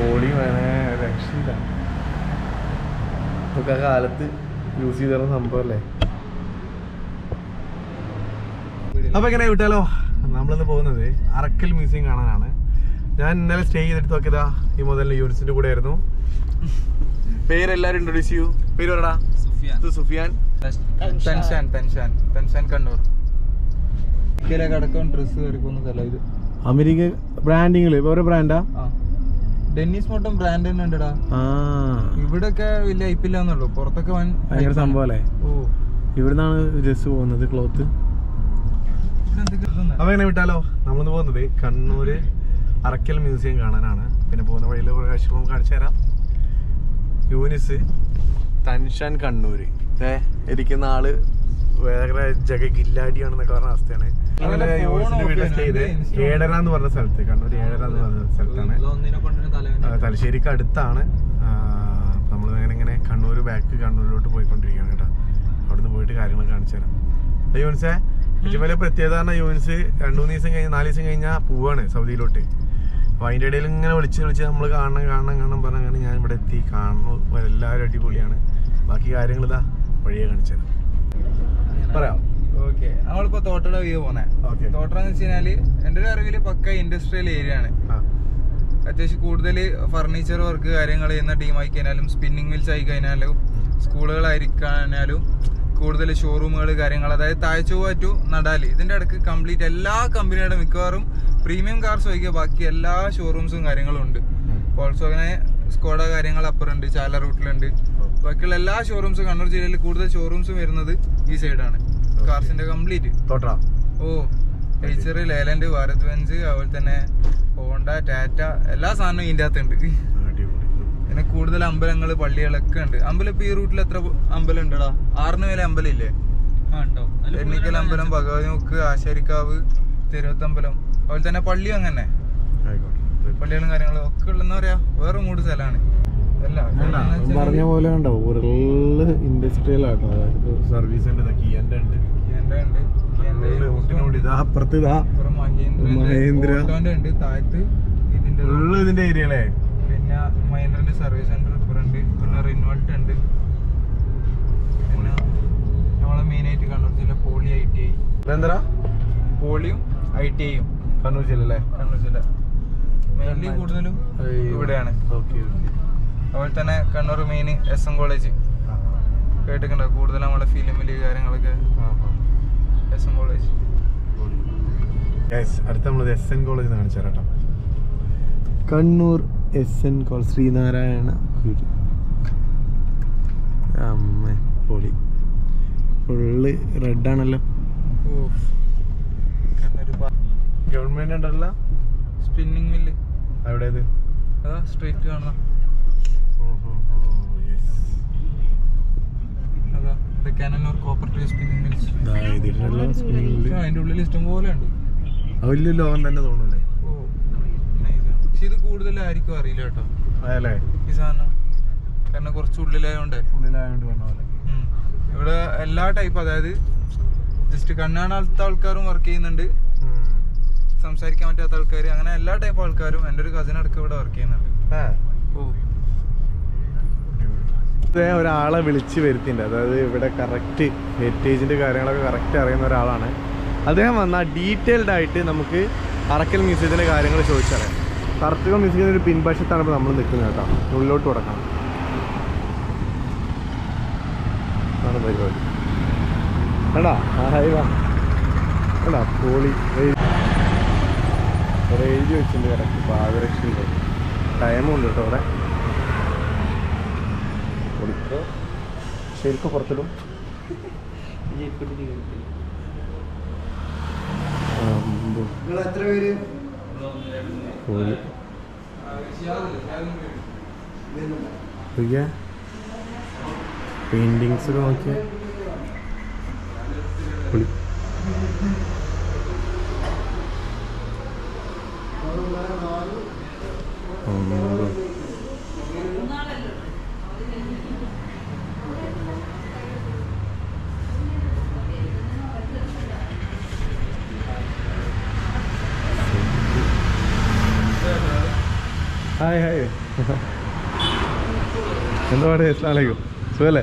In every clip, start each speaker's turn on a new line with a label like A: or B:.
A: ഓടി വേണേ രക്ഷയില്ല. നമുക്ക് ആ കാലത്ത് യൂസ് ചെയ്തിരുന്ന സംഭവമല്ലേ അപ്പൊ എങ്ങനെ വിട്ടാലോ? നമ്മളിന്ന് പോകുന്നത് അറക്കൽ മ്യൂസിയം കാണാനാണ്. ഞാൻ ഇന്നലെ സ്റ്റേ ചെയ്തെടുത്ത് നോക്കിയതാ ഈ മുതലിന് യൂണിസിന്റെ കൂടെ ആയിരുന്നു പേരെല്ലാരും ഇൻട്രൊഡ്യൂസ് ചെയ്യൂ. പേര് പറടാ. ഇത് Sufiyan.
B: Pension pension pension Kannur. കടക്കം dress വരക്കുന്ന സ്ഥലം ഇത്.
A: അമേരിക്ക ബ്രാൻഡിങ്ങിൽ ഓരോ ബ്രാൻഡാ
B: ആ. ഡെന്നിസ് മൊട്ടും ബ്രാൻഡ് തന്നെ ഉണ്ടടാ.
A: ഇവിടെ
B: ഒക്കെ വലിയ ഐപ്പില്ലാന്നുള്ളൂ പുറത്തൊക്കെ വൻ
A: ഭയങ്കര സംഭവം അല്ലേ
B: ഓ.
A: ഇവിടുന്നാണ് ഡ്രസ് പോകുന്നത് ക്ലോത്ത് അപ്പൊ എങ്ങനെ വിട്ടാലോ? നമ്മളിന്ന് പോകുന്നത് കണ്ണൂര് അറക്കൽ മ്യൂസിയം കാണാനാണ്. പിന്നെ പോകുന്ന വഴിയിൽ കുറേ കാഴ്ചകളും കാണിച്ചു തരാം. യൂനിസ് തൻഷാൻ കണ്ണൂര്. ഏ ഇരിക്കുന്ന ആൾ വേറെ ജഗ ഗില്ലാടിയാണെന്നൊക്കെ പറഞ്ഞ അവസ്ഥയാണ്.
B: അങ്ങനെ
A: വീട്ടിൽ സ്റ്റേ ചെയ്ത് ഏഴര എന്ന് പറഞ്ഞ സ്ഥലത്ത് കണ്ണൂർ ഏഴര എന്ന് പറഞ്ഞ സ്ഥലത്താണ്. തലശ്ശേരിക്ക് അടുത്താണ്. നമ്മൾ ഇങ്ങനെ ഇങ്ങനെ കണ്ണൂർ ബാക്ക് കണ്ണൂരിലോട്ട് പോയിക്കൊണ്ടിരിക്കുകയാണ് കേട്ടോ. അവിടുന്ന് പോയിട്ട് കാര്യങ്ങൾ കാണിച്ചു തരാം. അത് യൂണിസേ ഏറ്റവും വലിയ പ്രത്യേകത പറഞ്ഞാൽ യൂണിസ് രണ്ടു മൂന്ന് ദിവസം കഴിഞ്ഞ് നാല് ദിവസം കഴിഞ്ഞാൽ പോവാണ് സൗദിയിലോട്ട്. അപ്പോൾ അതിന്റെ ഇടയിൽ ഇങ്ങനെ വിളിച്ച് വിളിച്ച് നമ്മൾ കാണണം കാണണം കാണണം പറഞ്ഞ അങ്ങനെ ഞാൻ ഇവിടെ എത്തി. കാണുന്നു എല്ലാവരും അടിപൊളിയാണ്. ബാക്കി കാര്യങ്ങൾ ഇതാ വഴിയെ കാണിച്ചു തരാം. പറയാം.
B: ഓക്കെ. നമ്മളിപ്പോ തോട്ടട വ്യൂ പോന്നെ.
A: തോട്ടം
B: തോട്ടട എന്ന് വെച്ച് കഴിഞ്ഞാൽ എന്റെ ഒരു അറിവിൽ പക്ക ഇൻഡസ്ട്രിയൽ ഏരിയ ആണ്. അത്യാവശ്യം കൂടുതൽ ഫർണിച്ചർ വർക്ക് കാര്യങ്ങൾ ചെയ്യുന്ന ടീം ആയി കഴിഞ്ഞാലും സ്പിന്നിങ് മിൽസ് ആയി കഴിഞ്ഞാലും സ്കൂളുകളായിരിക്കാനും കൂടുതൽ ഷോറൂമുകൾ കാര്യങ്ങൾ അതായത് താഴ്ചവ ടു നടാലി. ഇതിന്റെ അടുക്ക് കംപ്ലീറ്റ് എല്ലാ കമ്പനിയുടെ മിക്കവാറും പ്രീമിയം കാർസ് ഒഴികെ ബാക്കി എല്ലാ ഷോറൂംസും കാര്യങ്ങളും ഉണ്ട്. ഓൾസോ അങ്ങനെ സ്കോഡ കാര്യങ്ങൾ അപ്പുറമുണ്ട് ചാല റൂട്ടിലുണ്ട് ബാക്കിയുള്ള എല്ലാ ഷോറൂംസും കണ്ണൂർ ജില്ലയിൽ കൂടുതൽ ഷോറൂംസും വരുന്നത് ഈ സൈഡാണ് കാർസിന്റെ കംപ്ലീറ്റ് ഓ ടീച്ചർ ലേലൻഡ് ഭാരത് ബെഞ്ച് അതുപോലെ തന്നെ ഹോണ്ട ടാറ്റ എല്ലാ സാധനവും ഇതിന്റെ അകത്തുണ്ട്. പിന്നെ കൂടുതൽ അമ്പലങ്ങൾ പള്ളികളൊക്കെ ഉണ്ട്. അമ്പലം ഇപ്പൊ ഈ റൂട്ടിൽ എത്ര അമ്പലം ഉണ്ടടാ? ആറിന് മേലെ അമ്പലം ഇല്ലേ? എണ്ണിക്കൽ അമ്പലം ഭഗവതി മുക്ക് ആശാരിക്കാവ് തിരുവത്തമ്പലം അതുപോലെ തന്നെ പള്ളിയും അങ്ങനെ.
A: ആയിക്കോട്ടെ.
B: പള്ളികളും കാര്യങ്ങളും ഒക്കെ ഉള്ള എന്താ പറയാ വേറെ മൂട് സ്ഥലമാണ്.
A: പറഞ്ഞ പോലെ ഉണ്ടോ ഉരുൾ ഇൻഡസ്ട്രിയൽ ആട്ടോ. അതായത് സർവീസ് ഉണ്ട് കിയന്റെ ഉണ്ട്. ഉരുൾ ഊട്ടിനോട് ഇതാ അപ്പുറത്ത് ഇതാ. മഹേന്ദ്ര.
B: ഉണ്ട് താഴത്ത് ഇതിന്റെ
A: ഉള്ളു ഇതിന്റെ ഏരിയ അല്ലേ?
B: പിന്നെ മഹേന്ദ്രന്റെ സർവീസ് സെന്റർ ഇപ്പുറണ്ട് പിന്നെ റിനോൾട്ട് ഉണ്ട്. പിന്നെ നമ്മളെ മെയിൻ ആയിട്ട് കണ്ണൂർ ജില്ല പോളി ഐ ടി ഐ പോളിയും ഐ ടി ഐയും
A: കണ്ണൂർ ജില്ല അല്ലേ?
B: കണ്ണൂർ ജില്ല മെയിൻലി കൂടുതലും ഇവിടെയാണ്.
A: ഓക്കെ
B: അതുപോലെ തന്നെ Kannur main S M college. കേട്ടിട്ടുണ്ടോ? കൂടുതൽ നമ്മുടെ ഫിലിമിൽ കാര്യങ്ങളൊക്കെ എസ് എം കോളേജ്.
A: അടുത്ത നമ്മൾ എസ് എൻ കോളേജ് കാണിച്ചു തരാം Kannur S N college Sreenarayana Guru. അമ്മ പൊളി. ഫുള്ള് റെഡ് ആണല്ലോ.
B: ഓ കണ്ണൂർ
A: ഗവൺമെന്റ് ഉണ്ടല്ലോ.
B: സ്പിന്നിങ് മില്ല്
A: എവിടേത്
B: അതാ street Cannanore cooperative spinning mills അതിന്റെ ഉള്ളിൽ ഇഷ്ടം പോലെ ഉണ്ട്.
A: വലിയ ലോകം തന്നെ തോന്നൂലേ
B: ഓ nice ആണ്. പക്ഷെ ഇത് കൂടുതലായിരിക്കും അറിയില്ല കേട്ടോ.
A: അതല്ലേ?
B: ഈ സാധനം. കാരണം കുറച്ച് ഉള്ളിലായോണ്ട്.
A: ഉള്ളിലായോണ്ട് പറഞ്ഞ പോലെ.
B: ഉം. ഇവിടെ എല്ലാ ടൈപ്പ് അതായത് ജസ്റ്റ് കണ്ണാണാത്ത ആൾക്കാരും വർക്ക് ചെയ്യുന്നുണ്ട്. സംസാരിക്കാൻ പറ്റാത്ത ആൾക്കാർ അങ്ങനെ എല്ലാ ടൈപ്പ് ആൾക്കാരും എന്റെ ഒരു കസിൻ അടക്കം ഇവിടെ വർക്ക് ചെയ്യുന്നുണ്ട്. ഓ.
A: ഒരാളെ വിളിച്ച് വരുത്തിയിട്ടുണ്ട്. അതായത് ഇവിടെ കറക്റ്റ് ഹെറിറ്റേജിന്റെ കാര്യങ്ങളൊക്കെ കറക്റ്റ് അറിയുന്ന ഒരാളാണ്. അദ്ദേഹം വന്നാൽ ഡീറ്റെയിൽഡ് ആയിട്ട് നമുക്ക് അറക്കൽ മ്യൂസിയത്തിന്റെ കാര്യങ്ങൾ ചോദിച്ചറിയാം. കറക്റ്റുകൾ മ്യൂസിയത്തിന്റെ ഒരു പിൻവശത്താണ് ഇപ്പോൾ നമ്മൾ നിൽക്കുന്നത് കേട്ടോ. ഉള്ളിലോട്ട് തുടക്കണം ആണ് പരിപാടി. വേണ്ടാ ഹായ് വാ. വേണ്ടാ പോളി എഴുതി വെച്ചിട്ടുണ്ട് കറക്റ്റ്. പാദരക്ഷയുണ്ട് ടൈമുണ്ട് കേട്ടോ അവിടെ. കൊടുക്കുക ശരിക്കും പുറത്തിടും പെയിന്റിങ്സ് പോയി. നോക്കിയേ. Hi hi. എന്താ പറയുക? അലൈക്കും. സുഖല്ലേ?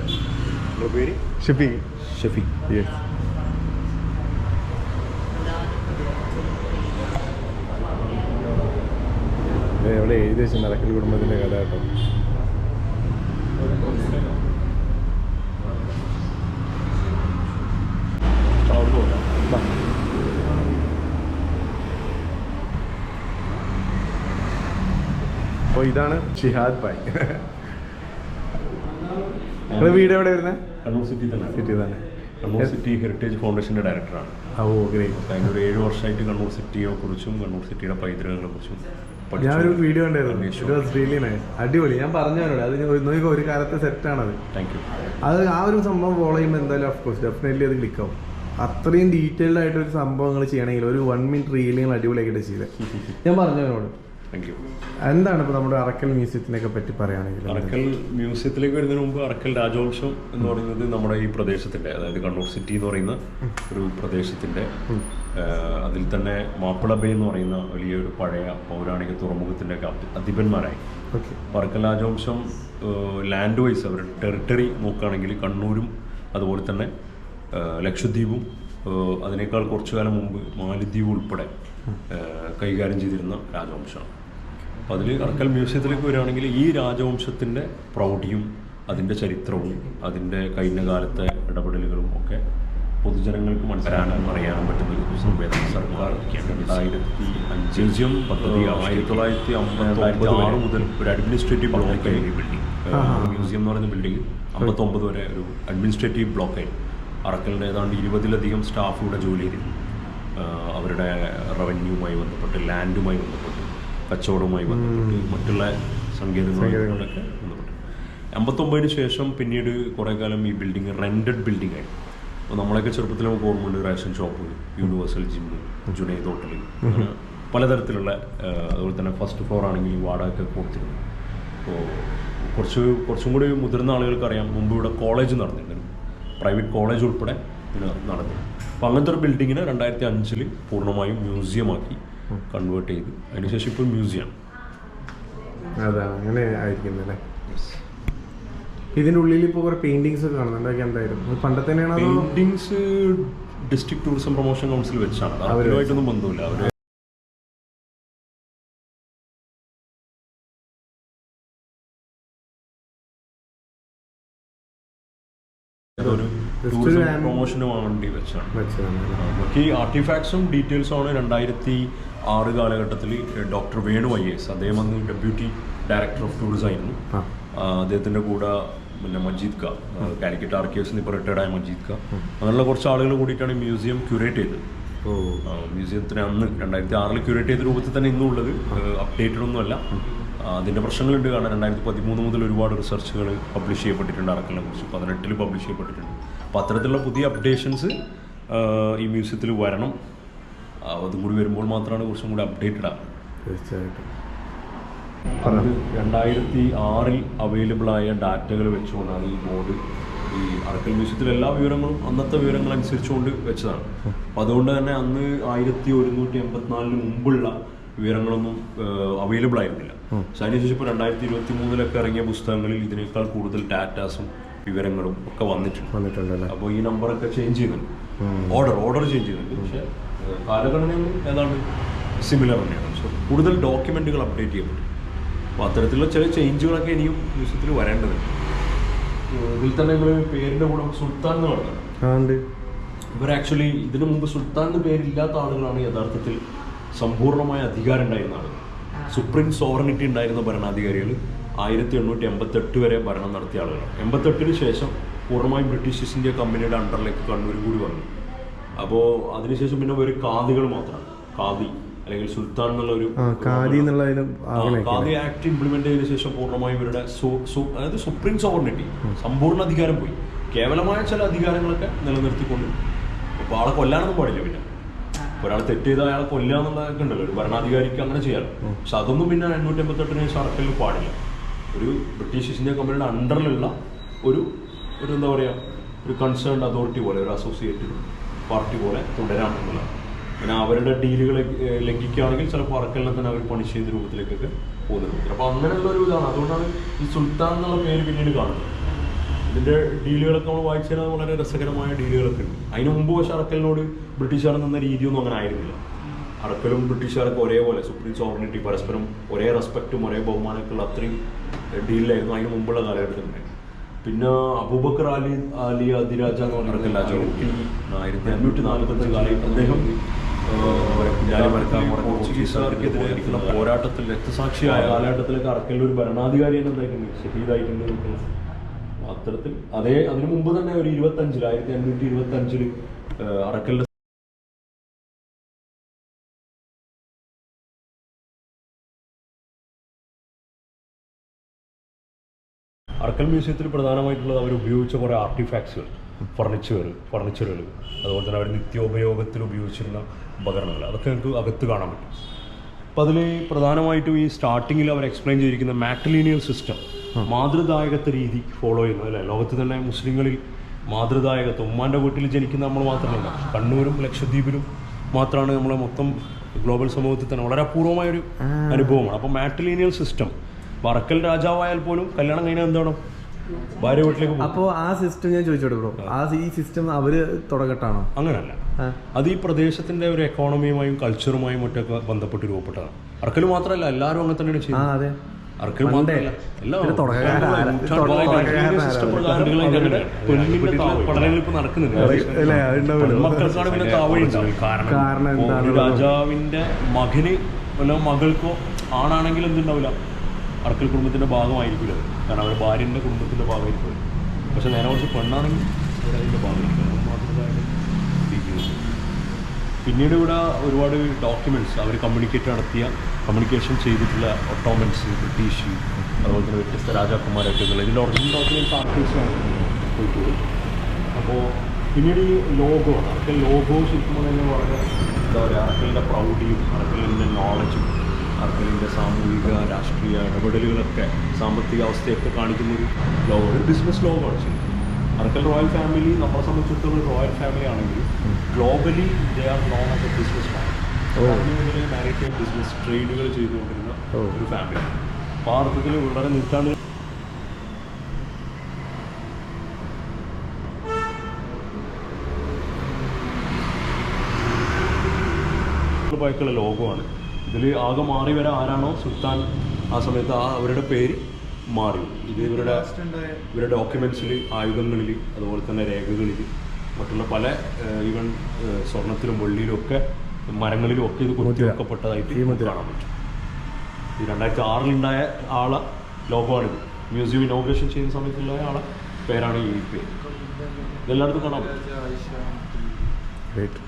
C: പേര്?
A: ഷഫി.
C: ഷഫീഖ്
A: യെസ് എവിടെ ഏകദേശം നടക്കൽ കുടുംബത്തിന്റെ കഥ കേട്ടോ. അപ്പോൾ ഇതാണ് ഷിഹാദ് ഭായ്. നിങ്ങളുടെ വീട് എവിടെ വരുന്നത്
C: കണ്ണൂർ സിറ്റി തന്നെ.
A: സിറ്റി തന്നെ.
C: കണ്ണൂർ സിറ്റി ഹെറിറ്റേജ് ഫൗണ്ടേഷന്റെ ഡയറക്ടറാണ്
A: ഓ ഗ്രേറ്റ്
C: കഴിഞ്ഞ ഒരു ഏഴ് വർഷമായിട്ട് കണ്ണൂർ സിറ്റിയെ കുറിച്ചും കണ്ണൂർ സിറ്റിയുടെ പൈതൃകങ്ങളെ കുറിച്ചും
A: ഞാനൊരു വീഡിയോ ഉണ്ടായിരുന്നു അടിപൊളി. ഞാൻ പറഞ്ഞവരോട് അത് ഞാൻ നോക്കി ഒരു കാലത്തെ സെറ്റാണത്
C: താങ്ക് യു
A: അത് ആ ഒരു സംഭവം ഫോളോ ചെയ്യുമ്പോൾ എന്തായാലും ഓഫ് കോഴ്സ് ഡെഫിനറ്റ്ലി അത് ക്ലിക്ക് ആവും. അത്രയും ഡീറ്റെയിൽഡ് ആയിട്ട് ഒരു സംഭവങ്ങൾ ചെയ്യണമെങ്കിൽ ഒരു വൺ മിനിറ്റ് റീലിങ്ങൾ അടിപൊളിയായിട്ട് ചെയ്തത് ഞാൻ പറഞ്ഞവരോട്
C: താങ്ക് യു
A: എന്താണ് ഇപ്പോൾ നമ്മുടെ അറക്കൽ മ്യൂസിയത്തിനെയൊക്കെ പറ്റി പറയുകയാണെങ്കിൽ?
C: അറക്കൽ മ്യൂസിയത്തിലേക്ക് വരുന്നതിന് മുമ്പ് അറക്കൽ രാജവംശം എന്ന് പറയുന്നത് നമ്മുടെ ഈ പ്രദേശത്തിന്റെ അതായത് കണ്ണൂർ സിറ്റി എന്ന് പറയുന്ന ഒരു പ്രദേശത്തിന്റെ അതിൽ തന്നെ മാപ്പിള ബേ എന്ന് പറയുന്ന വലിയൊരു പഴയ പൗരാണിക അധി- അധിപന്മാരായി. അറക്കൽ രാജവംശം ലാൻഡ് വൈസ് അവരുടെ ടെറിട്ടറി നോക്കുകയാണെങ്കിൽ കണ്ണൂരും അതുപോലെ തന്നെ ലക്ഷദ്വീപും അതിനേക്കാൾ കുറച്ചു കാലം മുമ്പ് മാലിദ്വീപ് ഉൾപ്പെടെ കൈകാര്യം ചെയ്തിരുന്ന രാജവംശമാണ്. അപ്പോൾ അതിൽ അറക്കൽ മ്യൂസിയത്തിലേക്ക് വരികയാണെങ്കിൽ ഈ രാജവംശത്തിന്റെ പ്രൗഢിയും അതിന്റെ ചരിത്രവും അതിന്റെ കഴിഞ്ഞ കാലത്തെ ഇടപെടലുകളും ഒക്കെ പൊതുജനങ്ങൾക്ക് മനസ്സിലാക്കാനും അറിയാനും പറ്റുന്ന ഒരു സംവേദന സർക്കാർ രണ്ടായിരത്തി അഞ്ച് മ്യൂസിയം പദ്ധതി ആയിരത്തി തൊള്ളായിരത്തി അമ്പത്തി ആറ് മുതൽ ഒരു അഡ്മിനിസ്ട്രേറ്റീവ് ബ്ലോക്ക് ബിൽഡിംഗ്. മ്യൂസിയം എന്ന് പറയുന്ന ബിൽഡിംഗ് അമ്പത്തൊമ്പത് വരെ ഒരു അഡ്മിനിസ്ട്രേറ്റീവ് ബ്ലോക്കായി അറക്കലിന്റെ ഏതാണ്ട് ഇരുപതിലധികം സ്റ്റാഫ് ഇവിടെ ജോലി ചെയ്തിരുന്നു. അവരുടെ റവന്യൂമായി ബന്ധപ്പെട്ട് ലാൻഡുമായി ബന്ധപ്പെട്ട് കച്ചവടവുമായി ബന്ധപ്പെട്ട് മറ്റുള്ള സങ്കേതങ്ങളൊക്കെ ബന്ധപ്പെട്ട് അമ്പത്തൊമ്പതിന് ശേഷം പിന്നീട് കുറേ കാലം ഈ ബിൽഡിംഗ് റെന്റഡ് ബിൽഡിംഗ് ആയി. അപ്പോൾ നമ്മളൊക്കെ ചെറുപ്പത്തിൽ നമുക്ക് ഓർമ്മയുണ്ട് ration shop universal gym Junaid hotel പലതരത്തിലുള്ള അതുപോലെ തന്നെ ഫസ്റ്റ് ഫ്ലോർ ആണെങ്കിൽ വാടക കൊടുത്തിരുന്നു. അപ്പോൾ കുറച്ച് കുറച്ചും കൂടി മുതിർന്ന ആളുകൾക്ക് അറിയാം മുമ്പ് ഇവിടെ കോളേജ് നടന്നിട്ടുണ്ട് പ്രൈവറ്റ് കോളേജ് ഉൾപ്പെടെ നടന്നു. അപ്പോൾ അങ്ങനത്തെ ഒരു ബിൽഡിങ്ങിനെ രണ്ടായിരത്തി അഞ്ചിൽ പൂർണമായും മ്യൂസിയമാക്കി കൺവേർട്ട് ചെയ്തു. അതിനുശേഷം ഇപ്പോൾ മ്യൂസിയം
A: അതാണ് അങ്ങനെ ആയിരിക്കുന്നത് അല്ലേ? ഇതിന്റെ ഉള്ളിൽ ഇപ്പോൾ കുറേ പെയിന്റിങ്സ് കാണുന്നുണ്ട്. അതൊക്കെ എന്തായാലും? ഇത് പണ്ടത്തെ തന്നെയാണോ അതോ
C: paintings district tourism promotion council വെച്ചാണ്. അത്
A: അവർ
C: അവരുമായിട്ടൊന്നും ബന്ധമില്ല. അവർ ടൂറിസം പ്രൊമോഷന് വേണ്ടി വെച്ചാണ്. ഈ ആർട്ടിഫാക്ട്സും ഡീറ്റെയിൽസും ആണ് രണ്ടായിരത്തി ആറ് കാലഘട്ടത്തിൽ ഡോക്ടർ വേണു ഐ എസ് അദ്ദേഹം അന്ന് ഡെപ്യൂട്ടി ഡയറക്ടർ ഓഫ് ടൂറിസം ആയിരുന്നു. അദ്ദേഹത്തിന്റെ കൂടെ പിന്നെ മജീദ് ക കാലിക്കറ്റ് ആർക്കിയോസിൽ ഇപ്പോൾ റിട്ടയർഡ് ആയ മജീദ് ക അങ്ങനെയുള്ള കുറച്ച് ആളുകൾ കൂടിയിട്ടാണ് മ്യൂസിയം ക്യൂറേറ്റ് ചെയ്തത്. മ്യൂസിയത്തിന് അന്ന് രണ്ടായിരത്തി ആറിൽ ക്യൂറേറ്റ് ചെയ്ത രൂപത്തിൽ തന്നെ ഇന്നും ഉള്ളത്. അപ്ഡേറ്റഡ് ഒന്നുമല്ല അല്ല. അതിന്റെ പ്രശ്നങ്ങളുണ്ട് കാരണം രണ്ടായിരത്തി പതിമൂന്ന് മുതൽ ഒരുപാട് റിസർച്ചുകൾ പബ്ലിഷ് ചെയ്യപ്പെട്ടിട്ടുണ്ട് അറക്കലിനെ കുറിച്ച് പതിനെട്ടിൽ പബ്ലിഷ് ചെയ്യപ്പെട്ടിട്ടുണ്ട്. അപ്പോൾ അത്തരത്തിലുള്ള പുതിയ അപ്ഡേഷൻസ് ഈ മ്യൂസിയത്തിൽ വരണം. അതും കൂടി വരുമ്പോൾ മാത്രമാണ് കുറച്ചും കൂടി അപ്ഡേറ്റഡ് ആകുന്നത്
A: തീർച്ചയായിട്ടും.
C: അത് രണ്ടായിരത്തി ആറിൽ അവൈലബിൾ ആയ ഡാറ്റകൾ വെച്ചുകൊണ്ടാണ് ഈ ബോർഡ് ഈ അറക്കൽ മ്യൂസിയത്തിൽ എല്ലാ വിവരങ്ങളും അന്നത്തെ വിവരങ്ങൾ അനുസരിച്ചുകൊണ്ട് വെച്ചതാണ്. അപ്പോൾ അതുകൊണ്ട് തന്നെ അന്ന് ആയിരത്തി ഒരുന്നൂറ്റി എൺപത്തിനാലിന് മുമ്പുള്ള വിവരങ്ങളൊന്നും അവൈലബിൾ ആയിരുന്നില്ല. പക്ഷെ അതിനുശേഷം ഇപ്പോൾ രണ്ടായിരത്തി ഇരുപത്തി മൂന്നിലൊക്കെ ഇറങ്ങിയ പുസ്തകങ്ങളിൽ ഇതിനേക്കാൾ കൂടുതൽ ഡാറ്റാസും വിവരങ്ങളും ഒക്കെ വന്നിട്ടുണ്ട്.
A: വന്നിട്ടുണ്ട്
C: അപ്പോൾ ഈ നമ്പറൊക്കെ ചേഞ്ച് ചെയ്യുന്നുണ്ട് ഓർഡർ ഓർഡർ ചേഞ്ച് ചെയ്യുന്നുണ്ട് പക്ഷേ കാലഘടനയും ഏതാണ്ട് സിമിലർ തന്നെയാണ്. സോ കൂടുതൽ ഡോക്യുമെന്റുകൾ അപ്ഡേറ്റ് ചെയ്യുന്നുണ്ട് അപ്പോൾ അത്തരത്തിലുള്ള ചില ചേഞ്ചുകളൊക്കെ ഇനിയും മ്യൂസിയത്തിൽ വരേണ്ടതുണ്ട് ഇതിൽ തന്നെ നിങ്ങൾ പേരിന്റെ കൂടെ സുൽത്താൻ എന്ന് പറഞ്ഞത് ഇവർ ആക്ച്വലി ഇതിനു മുമ്പ് സുൽത്താൻ എന്ന് പേരില്ലാത്ത ആളുകളാണ് യഥാർത്ഥത്തിൽ സമ്പൂർണമായ അധികാരം ഉണ്ടായിരുന്ന ആളുകൾ സുപ്രീം സോവറിനിറ്റി ഉണ്ടായിരുന്ന ഭരണാധികാരികൾ ആയിരത്തി എണ്ണൂറ്റി എൺപത്തെട്ട് വരെ ഭരണം നടത്തിയ ആളുകളാണ്. എൺപത്തെട്ടിന് ശേഷം പൂർണമായും ബ്രിട്ടീഷ് ഈസ്റ്റ് ഇന്ത്യ കമ്പനിയുടെ അണ്ടറിലേക്ക് കണ്ണൂർ കൂടി വന്നു. അപ്പോൾ അതിനുശേഷം പിന്നെ ഒരു കാദികൾ മാത്രമാണ് കാദി അല്ലെങ്കിൽ സുൽത്താൻ എന്നുള്ള ഒരു
A: കാതി
C: കാദി ആക്ട് ഇംപ്ലിമെന്റ് ചെയ്തതിനു ശേഷം പൂർണമായും ഇവരുടെ അതായത് സുപ്രീം സോവറിനിറ്റി സമ്പൂർണ അധികാരം പോയി. കേവലമായ ചില അധികാരങ്ങളൊക്കെ നിലനിർത്തിക്കൊണ്ട് അപ്പോൾ ആളെ കൊല്ലാനൊന്നും പാടില്ല പിന്നെ. ഒരാൾ തെറ്റ് ചെയ്ത അയാളെ കൊല്ലുക എന്നുള്ളതൊക്കെ ഉണ്ടല്ലോ. ഒരു ഭരണാധികാരിക്ക് അങ്ങനെ ചെയ്യാറ് പക്ഷെ അതൊന്നും പിന്നെ എണ്ണൂറ്റി എൺപത്തെട്ടിന് ശേഷം അറക്കലിൽ പാടില്ല. ഒരു ബ്രിട്ടീഷ് ഈസ്റ്റ് ഇന്ത്യ കമ്പനിയുടെ അണ്ടറിലുള്ള ഒരു ഒരു എന്താ പറയുക ഒരു കൺസേൺഡ് അതോറിറ്റി പോലെ ഒരു അസോസിയേറ്റഡ് പാർട്ടി പോലെ തുടരാം എന്നുള്ളതാണ്. പിന്നെ അവരുടെ ഡീലുകൾ ലംഘിക്കുകയാണെങ്കിൽ ചിലപ്പോൾ അറക്കലിനെ തന്നെ അവർ പണിഷ് ചെയ്ത രൂപത്തിലേക്കൊക്കെ പോകുന്നുണ്ട്. അപ്പോൾ അങ്ങനെയുള്ള ഒരു ഇതാണ്. അതുകൊണ്ടാണ് ഈ സുൽത്താൻ എന്നുള്ള പേര് പിന്നീട് കാണുന്നത്. ഇതിന്റെ ഡീലുകളൊക്കെ നമ്മൾ വായിച്ചു കഴിഞ്ഞാൽ വളരെ രസകരമായ ഡീലുകളൊക്കെ ഉണ്ട്. അതിന് മുമ്പ് പക്ഷേ അറക്കലിനോട് ബ്രിട്ടീഷുകാർ നിന്ന രീതിയൊന്നും അങ്ങനെ ആയിരുന്നില്ല. അറക്കലും ബ്രിട്ടീഷുകാരൊക്കെ ഒരേപോലെ സുപ്രീം സോവറിനിറ്റി പരസ്പരം ഒരേ റെസ്പെക്റ്റും ഒരേ ബഹുമാനമൊക്കെയുള്ള അത്രയും ഡീലായിരുന്നു അതിന് മുമ്പുള്ള കാലഘട്ടത്തിൽ പിന്നെ അബൂബക്കർ അലി അലി അതിരാജ എന്ന് പറഞ്ഞിട്ടുണ്ടായിരുന്നു ആയിരത്തി അഞ്ഞൂറ്റി നാൽപ്പത്തി കാലം അദ്ദേഹം പോർച്ചുഗീസുകാർക്കെതിരെ പോരാട്ടത്തിൽ രക്തസാക്ഷിയായ കാലഘട്ടത്തിലൊക്കെ അറക്കലിൽ ഒരു ഭരണാധികാരിയാണ് എന്തായിട്ടുണ്ട് ഷഹീദായിട്ടുണ്ട്. അത്തരത്തിൽ അതേ അതിനു മുമ്പ് തന്നെ ഒരു ഇരുപത്തഞ്ചിൽ ആയിരത്തി അഞ്ഞൂറ്റി ഇരുപത്തി അഞ്ചിൽ അറക്കൽ മ്യൂസിയത്തിൽ പ്രധാനമായിട്ടുള്ളത് അവർ ഉപയോഗിച്ച കുറേ ആർട്ടിഫാക്ട്സുകൾ ഫർണിച്ചർ ഫർണിച്ചറുകൾ അതുപോലെ തന്നെ അവർ നിത്യോപയോഗത്തിൽ ഉപയോഗിച്ചിരുന്ന ഉപകരണങ്ങൾ. അതൊക്കെ നമുക്ക് അകത്ത് കാണാൻ പറ്റും. അപ്പോൾ അതിൽ പ്രധാനമായിട്ടും ഈ സ്റ്റാർട്ടിങ്ങിൽ അവർ എക്സ്പ്ലെയിൻ ചെയ്തിരിക്കുന്ന മാട്രിലീനിയൽ സിസ്റ്റം മാതൃദായകത്വ രീതി ഫോളോ ചെയ്യുന്നത് അല്ലേ? ലോകത്ത് തന്നെ മുസ്ലിങ്ങളിൽ മാതൃദായകത്വം ഉമ്മാന്റെ വീട്ടിൽ ജനിക്കുന്ന നമ്മൾ മാത്രമല്ല കണ്ണൂരും ലക്ഷദ്വീപിലും മാത്രമാണ് നമ്മളെ മൊത്തം ഗ്ലോബൽ സമൂഹത്തിൽ തന്നെ വളരെ അപൂർവമായൊരു അനുഭവമാണ്. അപ്പോൾ മാട്രിലീനിയൽ സിസ്റ്റം വറക്കൽ രാജാവായാൽ പോലും കല്യാണം കഴിഞ്ഞാൽ എന്താണ്? ഭാര്യ വീട്ടിലേക്ക്
A: അപ്പോ ആ സിസ്റ്റം ഞാൻ ചോദിച്ചോട്ടെ ബ്രോ ആ. ഈ സിസ്റ്റം അവർ തുടങ്ങട്ടാണോ
C: അങ്ങനല്ല. അത് ഈ പ്രദേശത്തിന്റെ ഒരു എക്കോണമിയുമായും കൾച്ചറുമായും മറ്റൊക്കെ ബന്ധപ്പെട്ട് രൂപപ്പെട്ടതാണ്. അറക്കൽ മാത്രമല്ല എല്ലാവരും അങ്ങനെ തന്നെയാണ്
A: ആ
C: ചെയ്യുന്നത് അറക്കൽ. മാത്രമല്ല. പഠനങ്ങൾ ഇപ്പൊ നടക്കുന്നുണ്ട്
A: അല്ലേ, അതുണ്ടാവുമല്ലോ.
C: മക്കൾക്കാണ് പിന്നെ താവഴി കാരണം. രാജാവിന്റെ മകന് വല്ല മകൾക്കോ ആണാണെങ്കിലും എന്തുണ്ടാവില്ല? അറക്കൽ കുടുംബത്തിന്റെ ഭാഗമായിരിക്കില്ല കാരണം അവരുടെ ഭാര്യന്റെ കുടുംബത്തിന്റെ ഭാഗമായിരിക്കും. പക്ഷെ നേരെ കുറച്ച് പെണ്ണാണെങ്കിൽ അവരതിന്റെ ഭാഗമായിരിക്കും. പിന്നീട് ഇവിടെ ഒരുപാട് ഡോക്യുമെന്റ്സ് അവർ കമ്മ്യൂണിക്കേറ്റ് നടത്തിയ കമ്മ്യൂണിക്കേഷൻ ചെയ്തിട്ടുള്ള ഒട്ടോമൻസ് ബ്രിട്ടീഷ് അതുപോലെ തന്നെ വ്യത്യസ്ത രാജാക്കന്മാരൊക്കെ ഉള്ള ഇതിന്റെ ഒറിജിനൽ ഡോക്യുമെന്റ്സ് ആർട്ടിസ്റ്റാണ് പോയിട്ടുള്ളത് അപ്പോൾ പിന്നീട് ഈ ലോഗോ അറക്കൽ ലോഗോ ശരിക്കും പറഞ്ഞാൽ വളരെ എന്താ പറയുക അറക്കലിന്റെ പ്രൗഢിയും അറക്കലിന്റെ നോളജും അറക്കലിന്റെ സാമൂഹിക രാഷ്ട്രീയ ഇടപെടലുകളൊക്കെ സാമ്പത്തിക അവസ്ഥയൊക്കെ കാണിക്കുന്ന ഒരു ലോ ഒരു ബിസിനസ് ആണ് ശരിക്കും. അർക്കൽ റോയൽ ഫാമിലി നമ്മളെ സംബന്ധിച്ചിടത്തോളം റോയൽ ഫാമിലി ആണെങ്കിൽ globally they are known as a business family maritime business ട്രേഡുകൾ ചെയ്തുകൊണ്ടിരുന്ന. ഒരു ഫാമിലി അപ്പോൾ ആ അർത്ഥത്തിൽ വളരെ നൂറ്റാണ്ട് ബൈക്കുള്ള ലോകമാണ്. ഇതിൽ ആകെ മാറി വരാൻ ആരാണോ സുൽത്താൻ ആ സമയത്ത് ആ അവരുടെ പേര് മാറി. ഇത് ഇവരുടെ ഇവരുടെ ഡോക്യുമെൻസിൽ ആയുധങ്ങളിൽ അതുപോലെ തന്നെ രേഖകളിൽ മറ്റുള്ള പല ഈവൻ സ്വർണത്തിലും വെള്ളിയിലും ഒക്കെ മരങ്ങളിലും ഒക്കെ ഇത് കൊത്തി വെക്കപ്പെട്ടതായിട്ട് കാണാൻ പറ്റും. ഈ രണ്ടായിരത്തി ആറിലുണ്ടായ ആളെ ലോകമാണിത് മ്യൂസിയം ഇനോഗ്രേഷൻ ചെയ്യുന്ന സമയത്തുള്ള ആളെ പേരാണ് ഈ പേര്. ഇതെല്ലായിടത്തും കാണാൻ പറ്റും.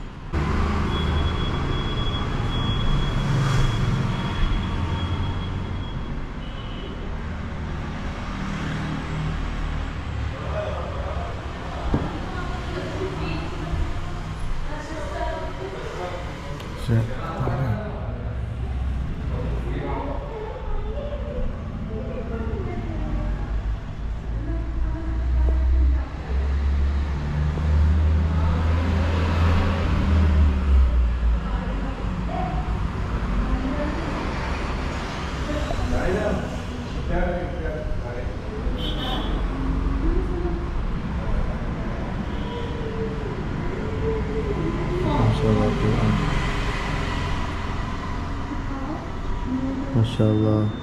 A: Maşallah.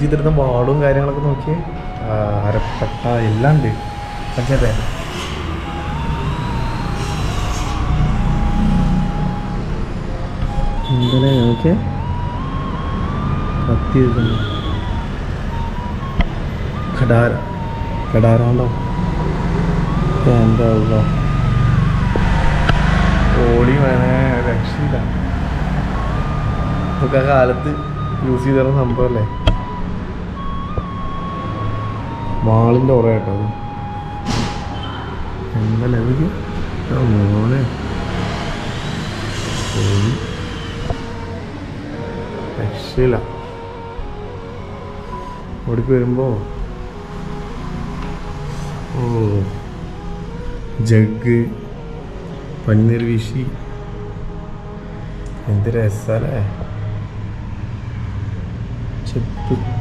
A: ചെയ്തിരുന്ന വാളും കാര്യങ്ങളൊക്കെ നോക്കി അരപ്പട്ട എല്ലാം ഉണ്ട്. പഞ്ചായത്ത് ഇന്നലെ നോക്കിയേ. കത്തി വെക്കുന്നു കടാര കടാരാണ്ടോ എന്താവുക ഓടി വേണേ രക്ഷയില്ല. നമുക്ക് ആ കാലത്ത് യൂസ് ചെയ്തിരുന്ന സംഭവമല്ലേ വാളിന്റെ ഓറ കേട്ടോ അത്. എന്താ ആ മോനെ. രക്ഷയില്ല. ഓടിക്ക് വരുമ്പോ. ഓ. ജഗ്. പന്നീർ വീശി. എന്ത് രസല്ലേ ചെപ്പ്.